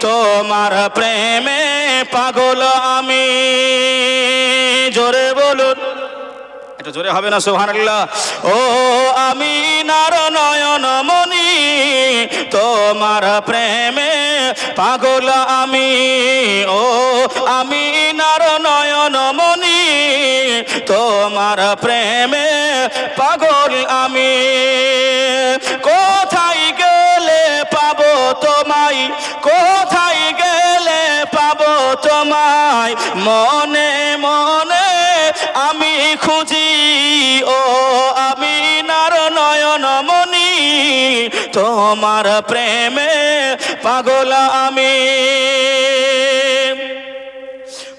তোমার প্রেমে পাগল আমি। জোরে বলুন। এটা জোরে হবে না, সুবহানাল্লাহ। ও, আমি নার নয়ন মনি তোমার প্রেমে পাগল আমি। ও, আমি নার নয়ন মনি তোমার প্রেমে পাগল আমি। তোমায় মনে মনে আমি খুঁজি। ও আমি নার নয়ন মনি তোমার প্রেমে পাগল আমি।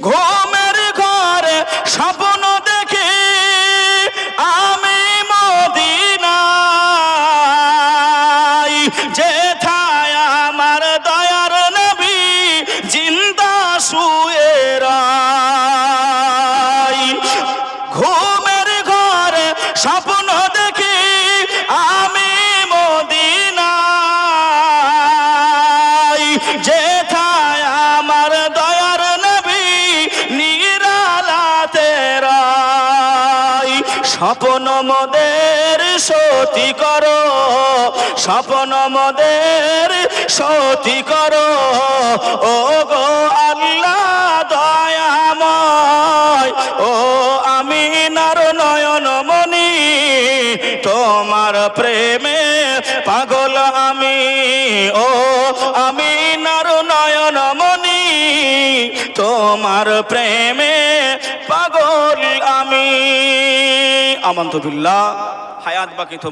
ঘুমের ঘরে স্বপ্ন দেখি আমি মদিনাই যেথায় যেথায় আমার দয়ার নবী নিরালাতে রাই স্বপ্ন মোদের সতী করো, স্বপ্ন মোদের সতী করো। ও গো আল্লাহ দয়াময়, ও আমি নার নয়ন মনি তোমার প্রেমে পাগল আমি। ও আমি তোমার প্রেমে পাগল আমি। আমন্তবিল্লা হায়াত বাকি তো